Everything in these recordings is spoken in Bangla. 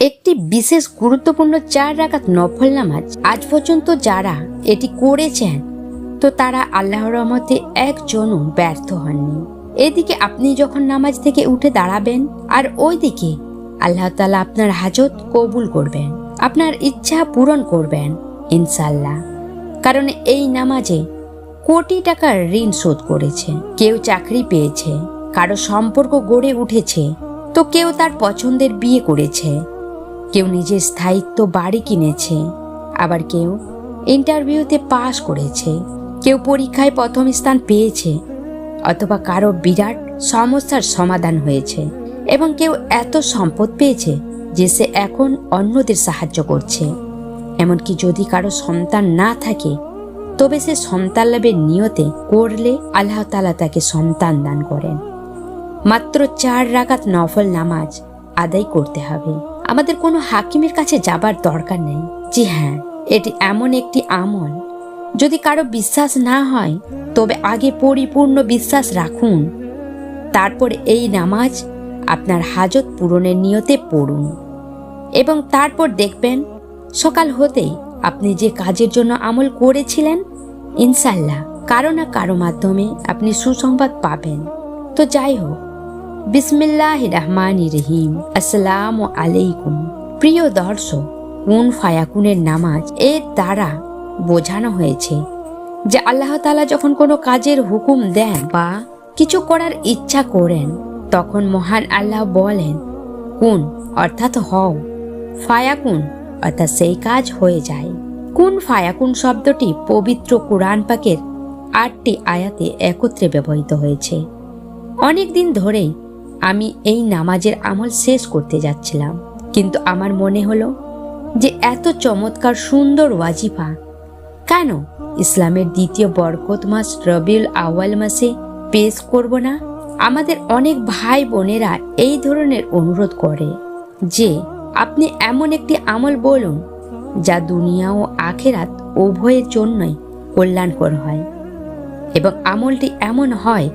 একটি বিশেষ গুরুত্বপূর্ণ চার রাকাত নফল নামাজ আজ পর্যন্ত যারা এটি করেছেন, তো তারা আল্লাহ রহমতে একজনও ব্যর্থ হননি। এদিকে আপনি যখন নামাজ থেকে উঠে দাঁড়াবেন, আর ওইদিকে আল্লাহ তালা আপনার হাজত কবুল করবেন, আপনার ইচ্ছা পূরণ করবেন ইনশাল্লাহ কারণ এই নামাজে কোটি টাকার ঋণ শোধ করেছে। কেউ চাকরি পেয়েছে, কারও সম্পর্ক গড়ে উঠেছে, তো কেউ তার পছন্দের বিয়ে করেছে। কেউ নিজের স্থায়িত্ব বাড়ি কিনেছে, আবার কেউ ইন্টারভিউতে পাশ করেছে, কেউ পরীক্ষায় প্রথম স্থান পেয়েছে, অথবা কারও বিরাট সমস্যার সমাধান হয়েছে এবং কেউ এত সম্পদ পেয়েছে যে সে এখন অন্যদের সাহায্য করছে। এমনকি যদি কারও সন্তান না থাকে, তবে সে সন্তান লাভের নিয়তে করলে আল্লাহ তালা তাকে সন্তান দান করেন। মাত্র চার রাকাত নফল নামাজ আদায় করতে হবে। আমাদের কোনো হাকিমের কাছে যাবার দরকার নেই। জি হ্যাঁ এটি এমন একটি আমল। যদি কারও বিশ্বাস না হয়, তবে আগে পরিপূর্ণ বিশ্বাস রাখুন। তারপর এই নামাজ আপনার হাজত পূরণের নিয়তে পড়ুন। এবং তারপর দেখবেন, সকাল হতেই আপনি যে কাজের জন্য আমল করেছিলেন ইনশাল্লাহ কারও না কারও মাধ্যমে আপনি সুসংবাদ পাবেন। তো যাই হোক বিসমিল্লাহ রহমান রহিম আসসালাম আলাইকুম। প্রিয় দর্শক, কোন ফায়াকুনের নামাজ এর দ্বারা বোঝানো হয়েছে যে আল্লাহ তালা যখন কোনো কাজের হুকুম দেন বা কিছু করার ইচ্ছা করেন, তখন মহান আল্লাহ বলেন, কোন, অর্থাৎ হও। ফায়াকুন, অর্থাৎ সেই কাজ হয়ে যায়। কোন ফায়াকুন শব্দটি পবিত্র কোরআন পাকের আটটি আয়াতে একত্রে ব্যবহৃত হয়েছে। অনেক দিন ধরেই আমি এই নামাজের আমল শেষ করতে যাচ্ছিলাম। কিন্তু আমার মনে হলো যে এত চমৎকার সুন্দর ওয়াজিফা। কেন? ইসলামের দ্বিতীয় বরকত মাস রবিউল আওয়াল মাসে পেশ করব না? আমাদের অনেক ভাই বোনেরা এই ধরনের অনুরোধ করে যে, আপনি এমন একটি আমল বলুন যা দুনিয়া ও আখেরাত উভয়ের জন্যই কল্যাণকর হয়। এবং আমলটি এমন হয়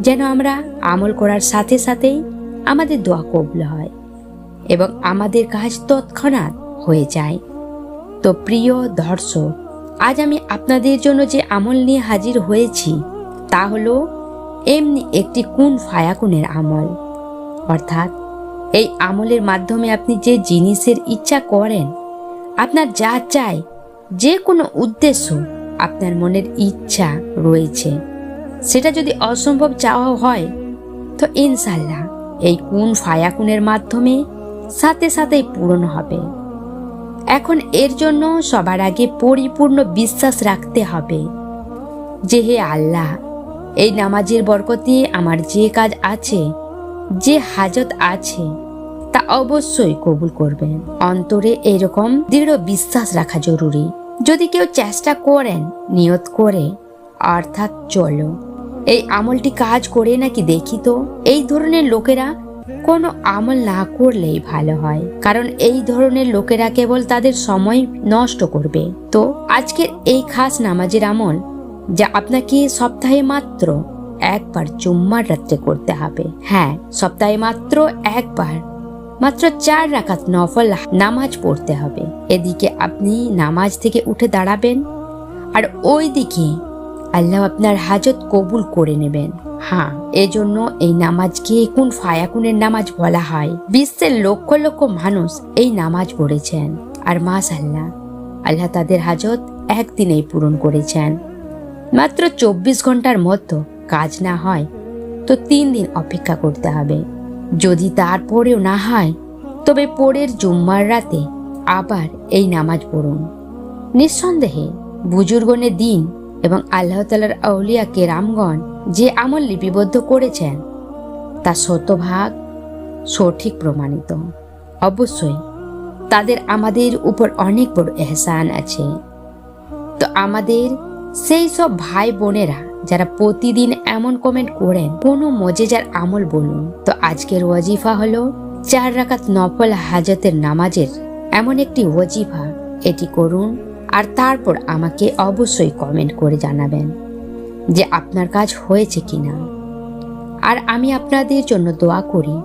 যেন আমরা আমল করার সাথে সাথেই আমাদের দোয়া কবল হয় এবং আমাদের কাজ তৎক্ষণাৎ হয়ে যায়। তো প্রিয় দর্শক, আজ আমি আপনাদের জন্য যে আমল নিয়ে হাজির হয়েছি, তা হলো এমনি একটি কুন ফায়াকুনের আমল। অর্থাৎ এই আমলের মাধ্যমে আপনি যে জিনিসের ইচ্ছা করেন, আপনার যা চাই, যে কোনো উদ্দেশ্য আপনার মনের ইচ্ছা রয়েছে। সেটা যদি অসম্ভব চাওয়া হয়, তো ইনশাল্লাহ এই কুন ফায়াকুনের মাধ্যমে সাথে সাথেই পূরণ হবে। এখন এর জন্য সবার আগে পরিপূর্ণ বিশ্বাস রাখতে হবে যে হে আল্লাহ, এই নামাজের বরকতে আমার যে কাজ আছে, যে হাজত আছে, তা অবশ্যই কবুল করবেন। অন্তরে এরকম দৃঢ় বিশ্বাস রাখা জরুরি। যদি কেউ চেষ্টা করেন, নিয়ত করে, অর্থাৎ চলো এই আমলটি কাজ করে নাকি দেখি তো? এই ধরনের লোকেরা কোনো আমল না করলেই ভালো হয়। কারণ এই ধরনের লোকেরা কেবল তাদের সময় নষ্ট করবে। তো আজকের এই খাস নামাজের আমল, যা আপনাকে সপ্তাহে মাত্র একবার জুম্মার রাত্রে করতে হবে। হ্যাঁ সপ্তাহে মাত্র একবার, মাত্র চার রাখাত নফল নামাজ পড়তে হবে। এদিকে আপনি নামাজ থেকে উঠে দাঁড়াবেন, আর ওই দিকে আল্লাহ আপনার হাজত কবুল করে নেবেন। হ্যাঁ এজন্য এই নামাজকে কোন ফায়াকুনের নামাজ বলা হয়? বিশ্বের লক্ষ লক্ষ মানুষ এই নামাজ পড়েছেন। আর মাস আল্লাহ আল্লাহ তাদের হাজত একদিনেই পূরণ করেছেন। মাত্র চব্বিশ ঘণ্টার মতো কাজ না হয়, তো তিন দিন অপেক্ষা করতে হবে। যদি তারপরেও না হয়, তবে পরের জুম্মার রাতে আবার এই নামাজ পড়ুন। নিঃসন্দেহে, বুজুর্গনের দিন এবং আল্লাহ তালার কেরামগণ যে আমল লিপিবদ্ধ করেছেন, তা শতভাগ সঠিক প্রমাণিত। অবশ্যই, তাদের আমাদের উপর অনেক বড় এহসান আছে। তো আমাদের সেই সব ভাই বোনেরা যারা প্রতিদিন এমন কমেন্ট করেন, কোনো মজেজার আমল বলুন। তো আজকের ওয়াজিফা হলো চার রাকাত নফল হাজতের নামাজের এমন একটি ওয়াজিফা। এটি করুন আর তারপর আমাকে অবশ্যই কমেন্ট করে জানাবেন যে আপনার কাজ হয়েছে কি না আর আমি আপনাদের জন্য দোয়া করি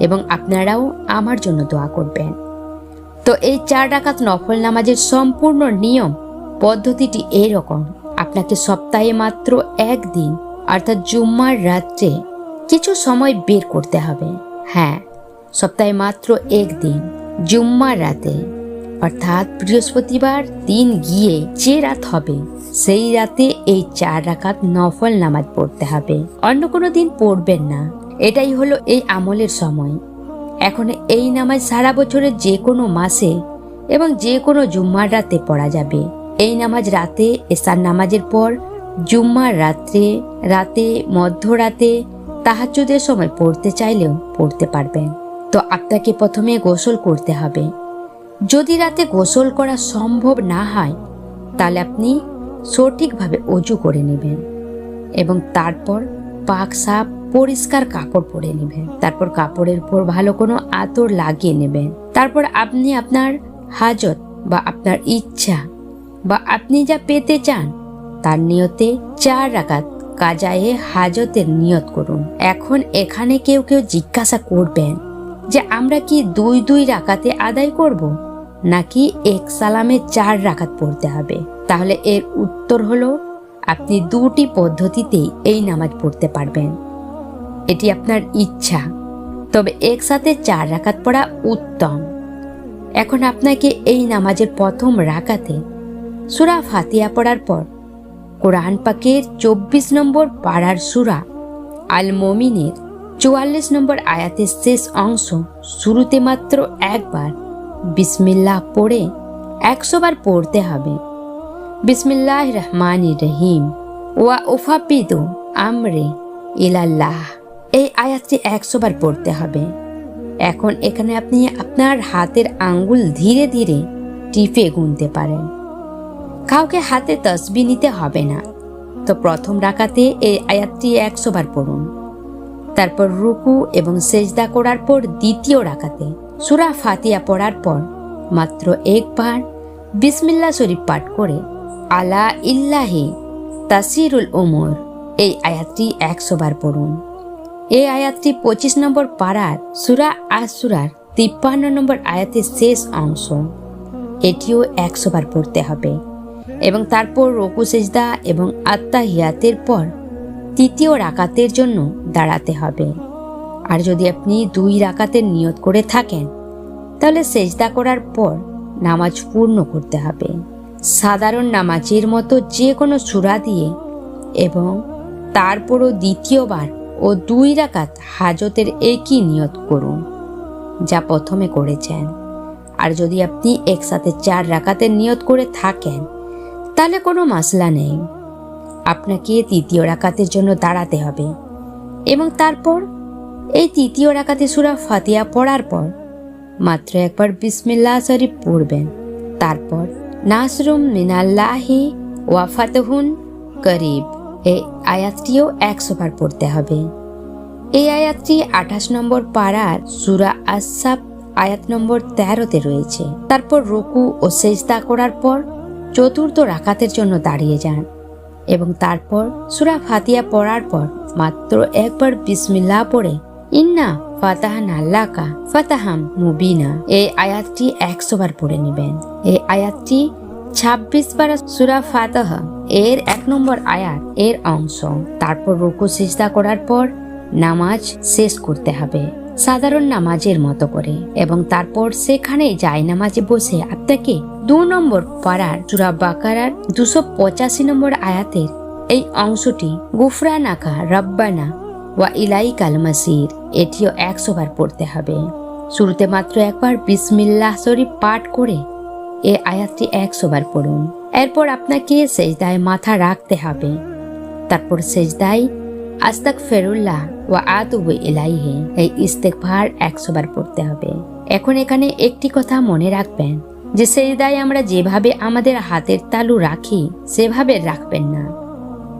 এবং আপনারাও আমার জন্য দোয়া করবেন। তো এই চার ডাকাত নফল নামাজের সম্পূর্ণ নিয়ম, পদ্ধতিটি এরকম, আপনাকে সপ্তাহে মাত্র একদিন, অর্থাৎ জুম্মার রাত্রে কিছু সময় বের করতে হবে। হ্যাঁ সপ্তাহে মাত্র একদিন, জুম্মার রাতে। অর্থাৎ বৃহস্পতিবার দিন গিয়ে যে রাত হবে, সেই রাতে এই চার রাকাত নফল নামাজ পড়তে হবে। অন্য কোনো দিন পড়বেন না। এটাই হলো এই আমলের সময়। এখন এই নামাজ সারা বছরের যে কোনো মাসে এবং যে কোনো জুম্মার রাতে পড়া যাবে। এই নামাজ রাতে, এসার নামাজের পর জুম্মার রাত্রে, রাতে, মধ্যরাতে তাহাজ্জুদের সময় পড়তে চাইলেও পড়তে পারবেন। তো আপনাকে প্রথমে গোসল করতে হবে। যদি রাতে গোসল করা সম্ভব না হয়, তাহলে আপনি সঠিকভাবে অজু করে নেবেন এবং তারপর পাক সাপ পরিষ্কার কাপড় পরে নেবেন। তারপর কাপড়ের উপর ভালো কোনো আতর লাগিয়ে নেবেন। তারপর আপনি আপনার হাজত বা আপনার ইচ্ছা বা আপনি যা পেতে চান, তার নিয়তে চার রাকাত কাজায়ে হাজতের নিয়ত করুন। এখন এখানে কেউ কেউ জিজ্ঞাসা করবেন যে, আমরা কি দুই দুই রাকাতে আদায় করব? নাকি এক সালামে চার রাকাত পড়তে হবে? তাহলে এর উত্তর হলো, আপনি দুটি পদ্ধতিতেই এই নামাজ পড়তে পারবেন। এটি আপনার ইচ্ছা। তবে একসাথে চার রাকাত পড়া উত্তম। এখন আপনাকে এই নামাজের প্রথম রাকাতে সুরা ফাতিয়া পড়ার পর কোরআন পাকের চব্বিশ নম্বর পাড়ার সুরা আল মমিনের চুয়াল্লিশ নম্বর আয়াতের শেষ অংশ শুরুতে মাত্র একবার বিসমিল্লাহ পড়ে একশো বার পড়তে হবে। বিসমিল্লাহ রহমান রহিম। ওয়া উফাপিদু আমরে ইলাল্লাহ। এই আয়াতটি একশো বার পড়তে হবে। এখন এখানে আপনি আপনার হাতের আঙ্গুল ধীরে ধীরে টিপে গুনতে পারেন। কাউকে হাতে তসবি নিতে হবে না। তো প্রথম রাকাতে এই আয়াতটি একশো বার পড়ুন। তারপর রুকু এবং সেজদা করার পর দ্বিতীয় রাকাতে। সুরা ফাতিয়া পড়ার পর মাত্র একবার বিসমিল্লা শরীফ পাঠ করে, আলা ইল্লাহি তাসিরুল ওমর এই আয়াতটি একশো বার পড়ুন। এই আয়াতটি পঁচিশ নম্বর পাড়ার সুরা আসুরার তিপ্পান্ন নম্বর আয়াতের শেষ অংশ। এটিও একশো বার পড়তে হবে। এবং তারপর রকু, সেজদা এবং আত্মাহিয়াতের পর তৃতীয় রাকাতের জন্য দাঁড়াতে হবে। আর যদি আপনি দুই রাকাতের নিয়ত করে থাকেন, তাহলে সেজদা করার পর নামাজ পূর্ণ করতে হবে। সাধারণ নামাজের মতো যে কোনো সুরা দিয়ে এবং তারপরও দ্বিতীয়বার ও দুই রাকাত হাজতের একই নিয়ত করুন, যা প্রথমে করেছেন। আর যদি আপনি একসাথে চার রাকাতের নিয়ত করে থাকেন, তাহলে কোনো মাসলা নেই। আপনাকে তৃতীয় রাকাতের জন্য দাঁড়াতে হবে এবং তারপর এই তৃতীয় রাকাতে সুরা ফাতিয়া পড়ার পর মাত্র একবার বিসমিল্লাহ শরীফ পড়বেন। তারপর নাসরুম মিনাল্লাহি ওয়াফাতহুন করিব। এই আয়াতটিও একশো বার পড়তে হবে। এই আয়াতটি আঠাশ নম্বর পাড়ার সুরা আসাব আয়াত নম্বর তেরোতে রয়েছে। তারপর রুকু ও সেজদা করার পর চতুর্থ রাকাতের জন্য দাঁড়িয়ে যান এবং তারপর সুরা ফাতিয়া পড়ার পর মাত্র একবার বিসমিল্লাহ পড়ে ইন্না ফাতাহান আল্লাকা ফাতাহাম মুবিনা। এই আয়াতটি একশো বার পড়ে নেবেন। এই আয়াতটি ছাব্বিশ বার সুরা ফাতাহ, এর এক নম্বর আয়াত, এর অংশ। তারপর রুকু, সিজদা করার পর নামাজ শেষ করতে হবে, সাধারণ নামাজের মতো করে। এবং তারপর সেখানেই যায় নামাজে বসে আপনাকে দু নম্বর পাড়ার চূড়া বাকারার দুশো পঁচাশি নম্বর আয়াতের এই অংশটি, গুফরানাকা, রব্বানা ওয়া ইলাই কালমাসির এটিও একশো বার পড়তে হবে। শুরুতে মাত্র একবার বিসমিল্লাহ শরীফ পাঠ করে এ আয়াতটি একশো বার পড়ুন। এরপর আপনাকে সেজদায় মাথা রাখতে হবে। তারপর সেজদায় আস্তাক ফেরুল্লাহ ওয়া আতুবু ইলাইহে, এই ইস্তেকভার একশো বার পড়তে হবে। এখন এখানে একটি কথা মনে রাখবেন, যে সেজদায় আমরা যেভাবে আমাদের হাতের তালু রাখি, সেভাবে রাখবেন না।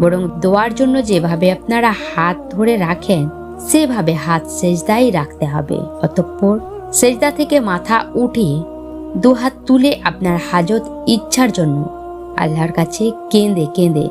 বরং দোয়ার জন্য যেভাবে আপনারা হাত ধরে রাখেন, সেভাবে হাত সেজদাই রাখতে হবে। অতঃপর সেজদা থেকে মাথা উঠিয়ে দু হাত তুলে আপনার হাজত ইচ্ছার জন্য আল্লাহর কাছে কেঁদে কেঁদে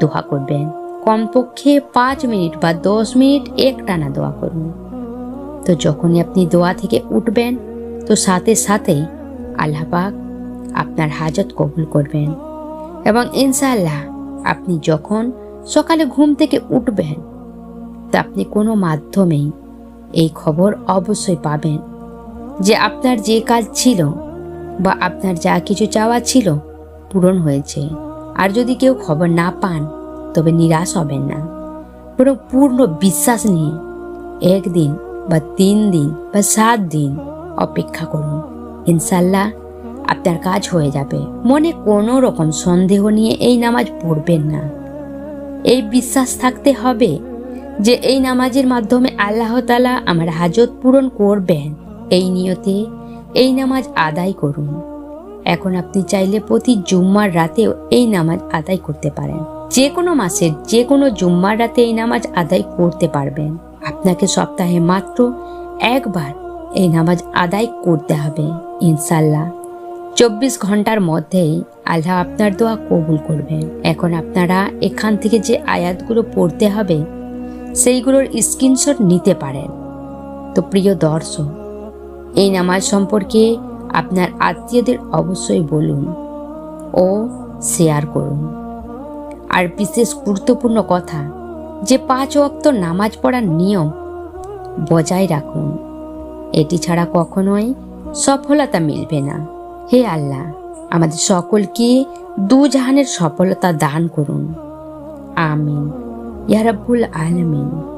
দোয়া করবেন। কমপক্ষে পাঁচ মিনিট বা দশ মিনিট একটানা দোয়া করুন। তো যখনই আপনি দোয়া থেকে উঠবেন, তো সাথে সাথেই আল্লাহ পাক আপনার হাজত কবুল করবেন। এবং ইনশাআল্লাহ আপনি যখন সকালে ঘুম থেকে উঠবেন, তা আপনি কোনো মাধ্যমেই এই খবর অবশ্যই পাবেন যে আপনার যে কাজ ছিল বা আপনার যা কিছু চাওয়া ছিল পূরণ হয়েছে। আর যদি কেউ খবর না পান, তবে নিরাশ হবেন না। বরং পূর্ণ বিশ্বাস নিয়ে একদিন বা তিন দিন বা সাত দিন অপেক্ষা করুন। ইনশাল্লাহ আপনার কাজ হয়ে যাবে। মনে কোনো রকম সন্দেহ নিয়ে এই নামাজ পড়বেন না। এই বিশ্বাস থাকতে হবে যে এই নামাজের মাধ্যমে আল্লাহ তালা আমার হাজত পূরণ করবেন। এই নিয়তে এই নামাজ আদায় করুন। এখন আপনি চাইলে প্রতি জুম্মার রাতেও এই নামাজ আদায় করতে পারেন। যে কোনো মাসের যে কোনো জুম্মার রাতে এই নামাজ আদায় করতে পারবেন। আপনাকে সপ্তাহে মাত্র একবার এই নামাজ আদায় করতে হবে ইনশাল্লাহ চব্বিশ ঘণ্টার মধ্যেই আল্লাহ আপনার দোয়া কবুল করবেন। এখন আপনারা এখান থেকে যে আয়াতগুলো পড়তে হবে, সেইগুলোর স্ক্রিনশট নিতে পারেন। তো প্রিয় দর্শক, এই নামাজ সম্পর্কে আপনার আত্মীয়দের অবশ্যই বলুন ও শেয়ার করুন। আর বিশেষ গুরুত্বপূর্ণ কথা, যে পাঁচ ওয়াক্ত নামাজ পড়ার নিয়ম বজায় রাখুন। এটি ছাড়া কখনোই সফলতা মিলবে না। হে আল্লাহ আমাদের সকলকে দু জাহানের সফলতা দান করুন। আমিন। ইয়ারাবুল আলমিন।